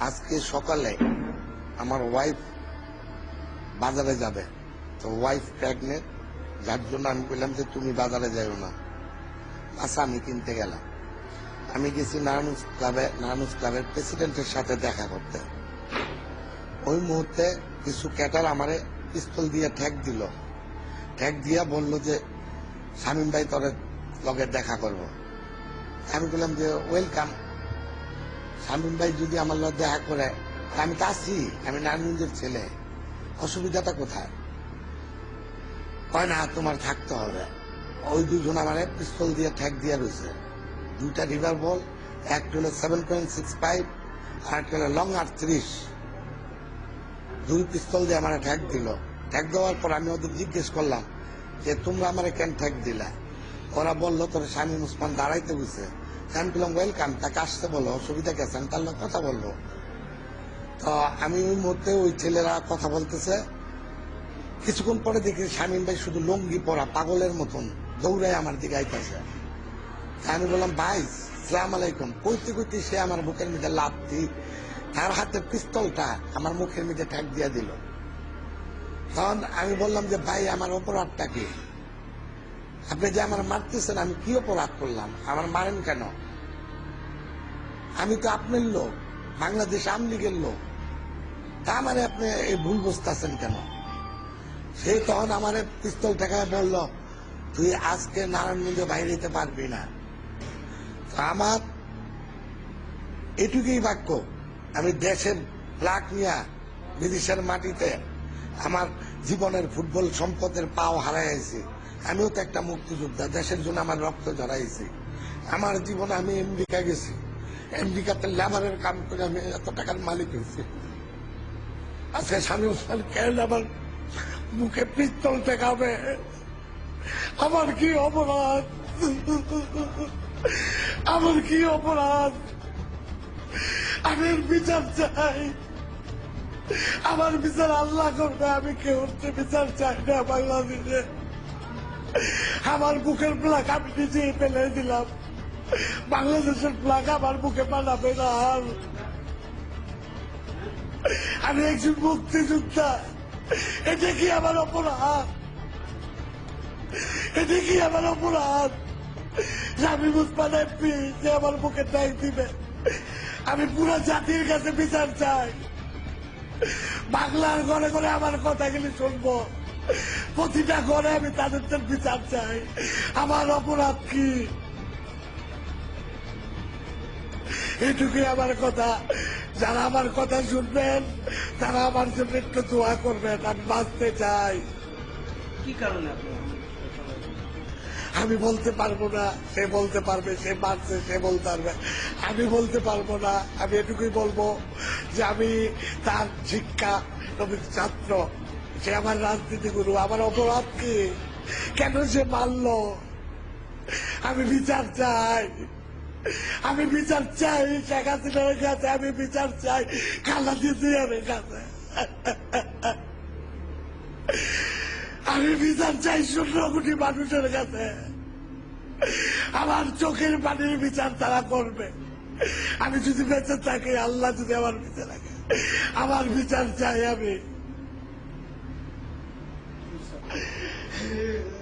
আজকে সকালে আমার ওয়াইফ বাজারে যাবে। তো ওয়াইফ প্রেগনেন্ট যার জন্য আমি বললাম যে, তুমি বাজারে যাইও না। আচ্ছা আমি কিনতে গেলাম। আমি গেছি নারায়ণগঞ্জ ক্লাবে নারায়ণগঞ্জ ক্লাবের প্রেসিডেন্টের সাথে দেখা করতে। ওই মুহূর্তে কিছু ক্যাটার আমারে পিস্তল দিয়ে ঠেক দিল। ঠেক দিয়া বলল যে, শামীম ভাই, তোর লগে দেখা করব। আমি বললাম যে ওয়েলকাম শামীম ভাই যদি আমার দেখা করে আমি তো আছি, আমি নারায়ণগঞ্জের ছেলে। অসুবিধাটা কোথায়? কয় না, তোমার থাকতে হবে। ওই দুজন আমার পিস্তল দিয়ে ঠেক দিয়ে রয়েছে। দুইটা রিভার বল সেভেন পয়েন্ট সিক্স ফাইভ আর একটা লং দুই পিস্তল দিয়ে আমার ঠ্যাক দিল। ঠ্যাক দেওয়ার পর আমি ওদের জিজ্ঞেস করলাম যে, তোমরা আমার কেন ঠ্যাক দিলা? ওরা বলল, তোর স্বামী মুসমান দাঁড়াইতে বুঝছে আমি বললাম ওয়েলকাম তাকে আসতে বলো? অসুবিধা গেছে তার লোক কথা বলব। তো আমি ওই মুহূর্তে ওই ছেলেরা কথা বলতেছে। কিছুক্ষণ পরে দেখি শামীম ভাই শুধু লুঙ্গি পরা, পাগলের মতন দৌড়ায় আমার দিকে আইতেছে। আমি বললাম, ভাই, সালাম আলাইকুম। কইতে কইতে সে আমার বুকের মধ্যে দি তার হাতে পিস্তলটা আমার মুখের মধ্যে ঠ্যাক দিয়ে দিল। তখন আমি বললাম যে, ভাই, আমার অপরাধটা কি? আপনি যে আমার মারতেছেন, আমি কি অপরাধ করলাম? আমার মারেন কেন? আমি তো আপনার লোক, বাংলাদেশ আওয়ামী লীগের লোক। তা আমারে আপনি এই ভুল বুঝতেছেন কেন? সে তখন আমার পিস্তল ঠেকায় বলল, তুই আজকে নারায়ণগঞ্জে বাইরে যেতে পারবি না। আমার এটুকুই বাক্য। আমি দেশের ফ্লাগ নিয়ে বিদেশের মাটিতে আমার জীবনের ফুটবল সম্পদের পাও হারাইছি আমিও তো একটা মুক্তিযোদ্ধা, দেশের জন্য আমার রক্ত জড়াইছি। আমার জীবনে আমি আমেরিকা গেছি। আমেরিকাতে লেবারের কাম করে আমি এত টাকার মালিক হয়েছি। আজকে স্বামী ওসমান কেন আমার মুখে পিস্তল টেকাবে আমার কি অপরাধ? আমার কি অপরাধ? আমি বিচার চাই। আমার বিচার আল্লাহ করবে, আমি কেউ বিচার চাই না বাংলাদেশে। আমার বুকের প্লাক আমি নিজেই ফেলে দিলাম। বাংলাদেশের প্লাক আমার বুকে বানাবে না আমি একজন মুক্তিযোদ্ধা। এটা কি আমার অপরাধ? এটা কি আমার অপরাধ? স্বামী মুসমান এমপি, যে আমার বুকে দায় দিবে। আমি পুরো জাতির কাছে বিচার চাই। বাংলার ঘরে ঘরে আমার কথাগুলি শুনব। প্রতিটা ঘরে আমি তাদের বিচার চাই। আমার অপরাধ কি? এটুকুই আমার কথা। যারা আমার কথা শুনবেন তারা আমার জন্য একটু দোয়া করবেন আমি বাঁচতে চাই। কি কারণে আমি বলতে পারব না সে বলতে পারবে সে পারছে সে বলতে পারবে। আমি বলতে পারব না আমি এটুকুই বলব যে আমি তার শিক্ষা ছাত্র। সে আমার রাজনীতি গুরু আমার অপরাধ কি? কেন সে মারলো? আমি বিচার চাই। আমি বিচার চাই, শেখ হাসিনার কাছে আমি বিচার চাই। খালা দিদিয়ারের কাছে। আমি বিচার চাই শূন্য কোটি মানুষের কাছে। আমার চোখের পানির বিচার তারা করবে। আমি যদি বেঁচে থাকি, আল্লাহ যদি আমার বিচার রাখে। আমার বিচার চাই আমি। へ。え